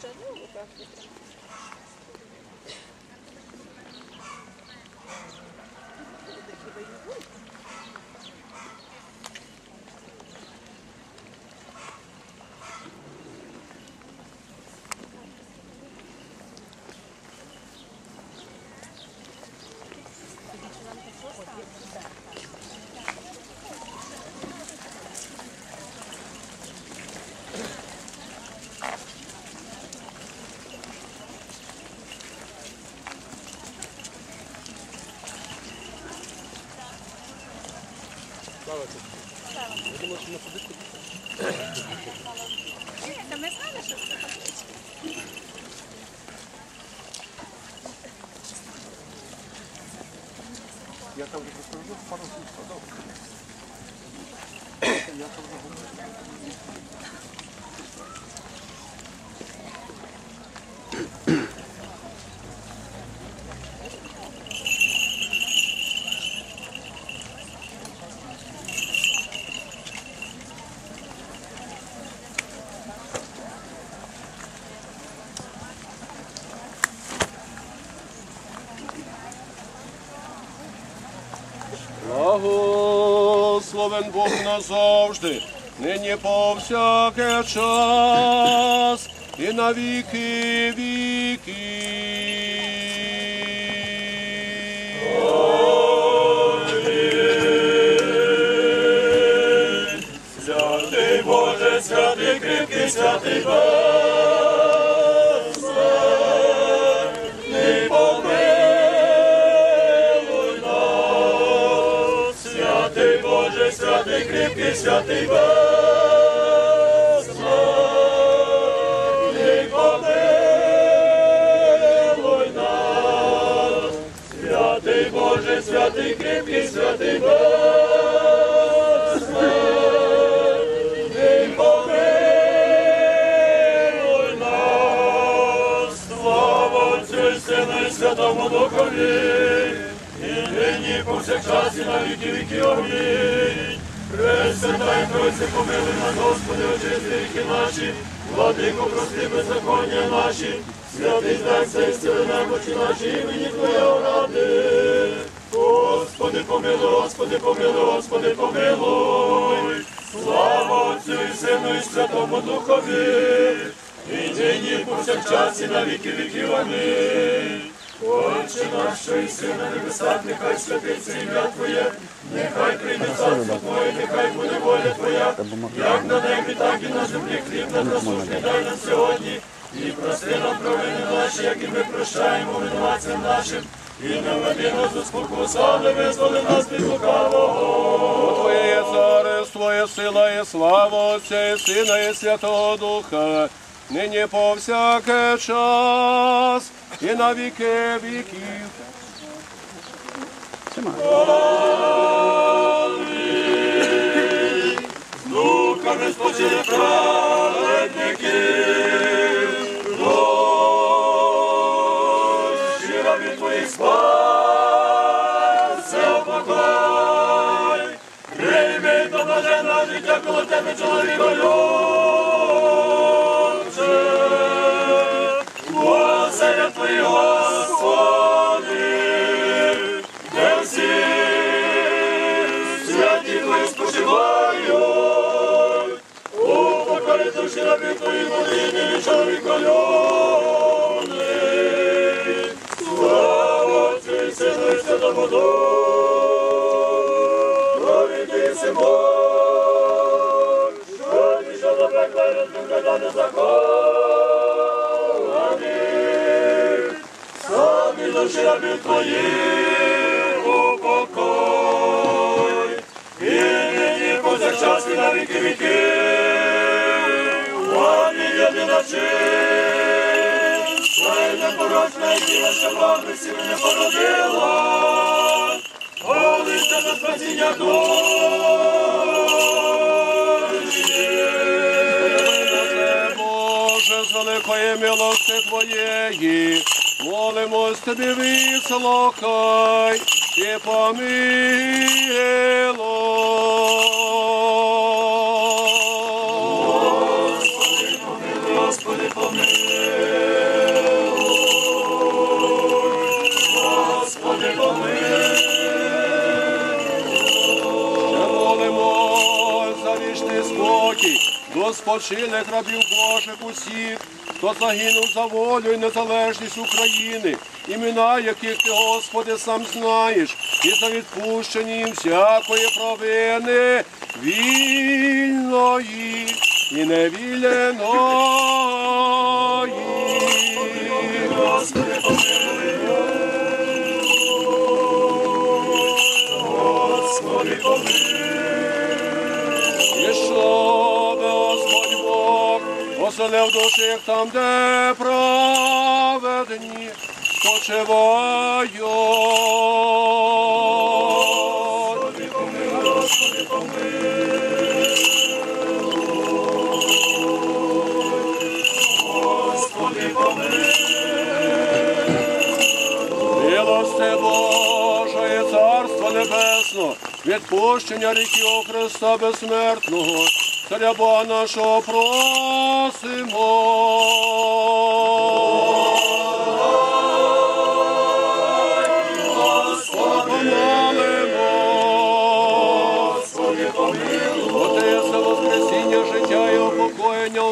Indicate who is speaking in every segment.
Speaker 1: 真的有点复杂。Thank you.
Speaker 2: Я там вже розповідав пару слів сказав. Я там вже говорив.
Speaker 3: Благословен Бог назавжди, нині повсяке час і на віки віки. Святий Боже, святий кріпкий, святий безсмертний, кріпкий, святий безсмертний, помилуй нас. Святий Боже, святий кріпкий, святий безсмертний, помилуй нас. Слава Отцю і Сину і Святому Духові, Пресвятай Тройце, помилуй нас, Господи, очисти віки наші, владико, прости беззаконня наші, святий здайся і стіли немочі наші, імені Твоєго ради. Господи, помилуй, Господи, помилуй, Господи, помилуй. Слава Отцю і Сину і Святому Духові, і нині повсякчас і на віки віків. Амінь. Отче наш, що і си на небесах, нехай святиться ім'я Твоє, нехай прийде царство Твоє, нехай буде воля Твоя, як на небі, так і на землі хліб на насущний дай нам сьогодні, і прости нам провини наші, як і ми прощаємо винуватцям нашим, і не введи нас у спокусу, але визволи нас від лукавого. Твоє є царство, є сила, і слава Отця, і Сина, і Святого Духа, нині повсяке час, і на віки віків. З духами Єдина Твоє непорочне що правди всі мене породила, молися за спасіння душі. Боже, з милости Твоєї, молимось Тобі, вислухай і помилуй. помилуй, Господи, помилуй,
Speaker 2: Я молимо за вічний спокій, до спочиних Божих усіх, хто загинув за волю і незалежність України, імена, яких ти, Господи, сам знаєш, і за відпущення їм всякої провини вільної і невіленої.
Speaker 3: Господи, помилуй. Господи, помилуй.
Speaker 2: І щоб Господь Бог оселив душі там, де праведні спочивають.
Speaker 3: Господи, помилуй. Господи, помилуй.
Speaker 2: Милости Божої, Царство Небесно, відпущення ріків Христа безсмертного, Царя Бога нашого просимо.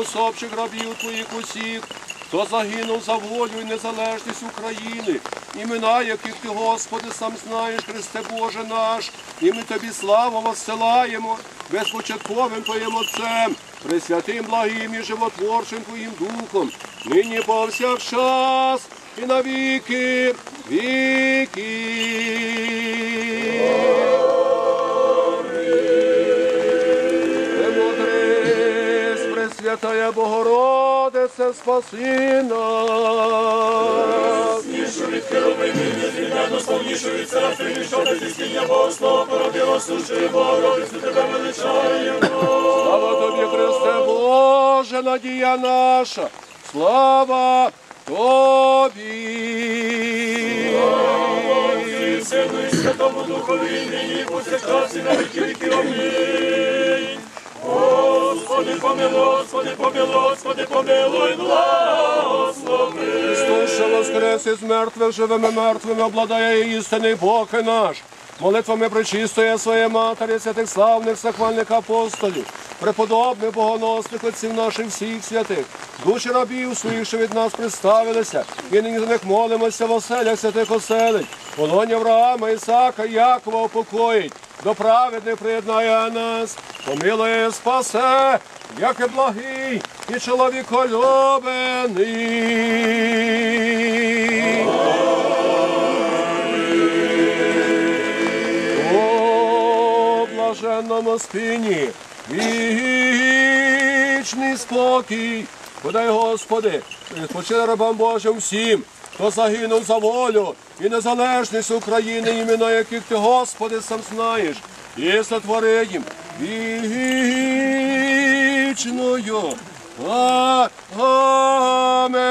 Speaker 2: Особчих рабів Твоїх усіх, хто загинув за волю і незалежність України, імена яких Ти, Господи, сам знаєш, Христе Боже наш, і ми Тобі славу воссилаємо безпочатковим Твоїм Отцем, пресвятим благим і животворчим Твоїм Духом, нині повсякчас і навіки віки. Пресвятая Богородице, спаси нас.
Speaker 3: Нішу від херовими, незрівняно славнішу від серафимів, що без істіння Бога Слово суші, Богородицю тебе величаємо.
Speaker 2: Слава тобі, Христе Боже, надія наша, слава тобі.
Speaker 3: І Сину і Святому Духові, нині повсякчас і на помилуй, Господи, помилуй, благослови.
Speaker 2: Христос, що воскрес із мертвих, живими мертвими, обладає істинний Бог і наш. Молитвами причистує своє матері, святих славних сахвальних апостолів, преподобних богоносних отців наших всіх святих, душі рабів своїх, що від нас представилися, і нині за них молимося в оселях святих оселень, полоні Авраама, Ісака, Якова упокоїть, до праведних приєднає нас, помилує, спасе, як і благий і чоловіколюбений. О, блаженному спині, вічний спокій. Подай, Господи, відпочини рабам Божим всім, хто загинув за волю і незалежність України, імена яких ти, Господи, сам знаєш, і сотвори їм вічною. Амея.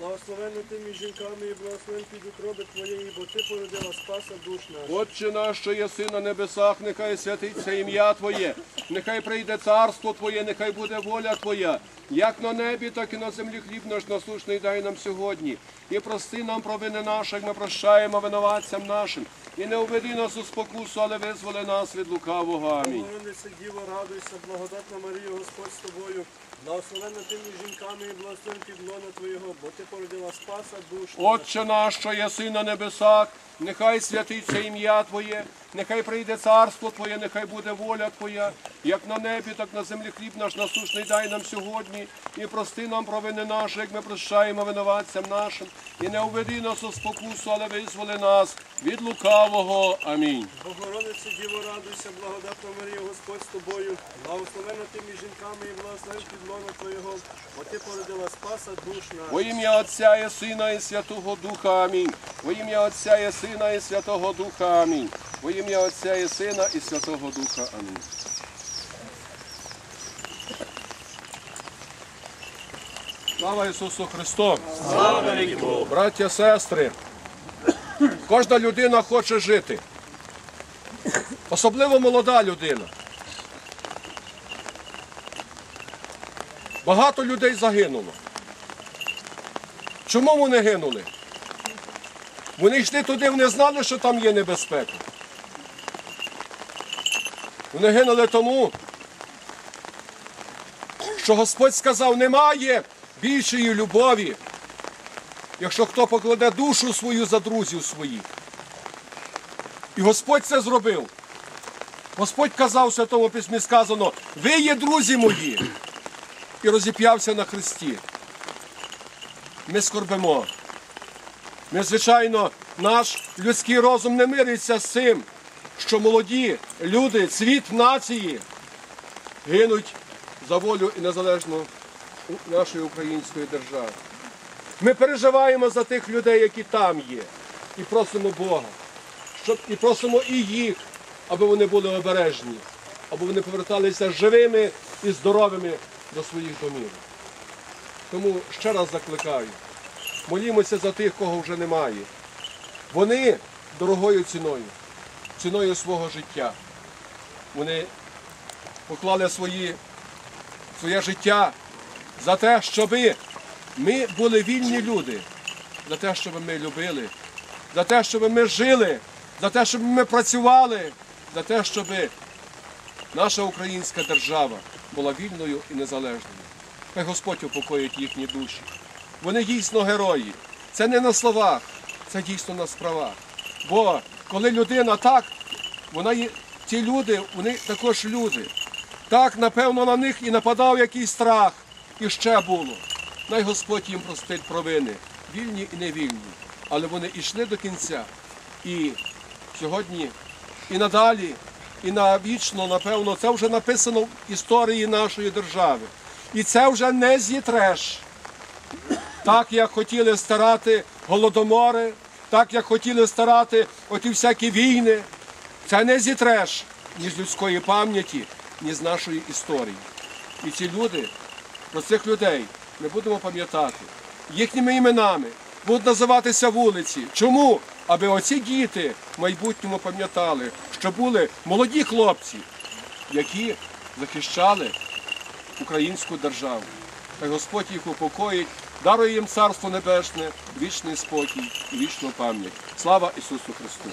Speaker 4: Благословенна ти між жінками і благословен під утроби твоєї, бо ти породила спаса душ наших.
Speaker 2: Отче наш, що єси на небесах, нехай святиться ім'я Твоє, нехай прийде царство Твоє, нехай буде воля Твоя, як на небі, так і на землі хліб наш насущний дай нам сьогодні. І прости нам провини наші, як ми прощаємо винуватцям нашим. І не уведи нас у спокусу, але визволи нас від лукавого. Амінь.
Speaker 4: Богородице, Діво, радуйся, благодатна Марія, Господь з тобою. Благословенна ти між жінками і благословен під лона твоєго, бо ти породила спаса душ.
Speaker 2: Отче наш, що єси на небесах, нехай святиться ім'я Твоє, нехай прийде царство Твоє, нехай буде воля Твоя, як на небі, так на землі хліб наш насущний дай нам сьогодні, і прости нам провини наші, як ми прощаємо винуватцям нашим, і не уведи нас у спокусу, але визволи нас від лукавого. Амінь.
Speaker 4: Богородице, Діво, радуйся, благодатна Марія, Господь з тобою. Благословенна ти між жінками і благословен під лона твоєго, бо ти породила спаса душ наших.
Speaker 2: Во ім'я Отця і Сина і Святого Духа. Амінь. Во ім'я Отця і Сина і Святого Духа. Амінь. Во ім'я Отця і Сина і Святого Духа. Амінь. Слава Ісусу Христу!
Speaker 3: Слава Богу!
Speaker 2: Браття, сестри, кожна людина хоче жити. Особливо молода людина. Багато людей загинуло. Чому вони гинули? Вони йшли туди, вони знали, що там є небезпека. Вони гинули тому, що Господь сказав, немає більшої любові, якщо хто покладе душу свою за друзів своїх. І Господь це зробив. Господь казав в Святому Письмі сказано, ви є друзі мої. І розіп'явся на хресті. Ми скорбимо. Ми, звичайно, наш людський розум не мириться з цим, що молоді люди, цвіт нації гинуть за волю і незалежну нашої української держави. Ми переживаємо за тих людей, які там є, і просимо Бога, щоб і просимо і їх, аби вони були обережні, аби вони поверталися живими і здоровими до своїх домів. Тому ще раз закликаю, молімося за тих, кого вже немає. Вони дорогою ціною, ціною свого життя. Вони поклали свої, своє життя за те, щоби ми були вільні люди, за те, щоб ми любили, за те, щоб ми жили, за те, щоб ми працювали, за те, щоб наша українська держава була вільною і незалежною. Хай Господь упокоїть їхні душі. Вони дійсно герої. Це не на словах, це дійсно на справах. Бо коли людина так, вона є, ті люди, вони також люди. Так, напевно, на них і нападав якийсь страх, і ще було. Най Господь їм простить провини, вільні і невільні. Але вони йшли до кінця. І сьогодні, і надалі, і навічно, напевно, це вже написано в історії нашої держави. І це вже не зітреш. Так, як хотіли старати голодомори, так, як хотіли старати оті всякі війни, це не зітреш ні з людської пам'яті, ні з нашої історії. І ці люди, про цих людей ми будемо пам'ятати їхніми іменами, будуть називатися вулиці. Чому? Аби оці діти в майбутньому пам'ятали, що були молоді хлопці, які захищали українську державу. Хай Господь їх упокоїть, дарує їм царство небесне, вічний спокій і вічну пам'ять. Слава Ісусу Христу!